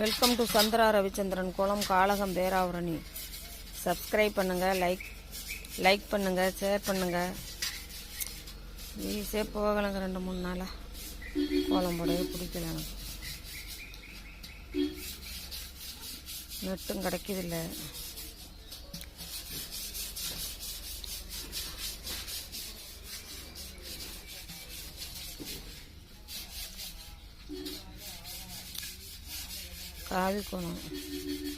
Welcome to Chandra Ravichandran குளம் காலகம் பேராவரணி. சப்ஸ்கிரைப் பண்ணுங்கள் லைக் லைக் பண்ணுங்கள் ஷேர் பண்ணுங்கள் ஈஸியாக போகலைங்க ரெண்டு மூணு நாளாக கோலம் போடவே பிடிக்கல எனக்கு. நெட்டும் கிடைக்கிதில்லை algo. No.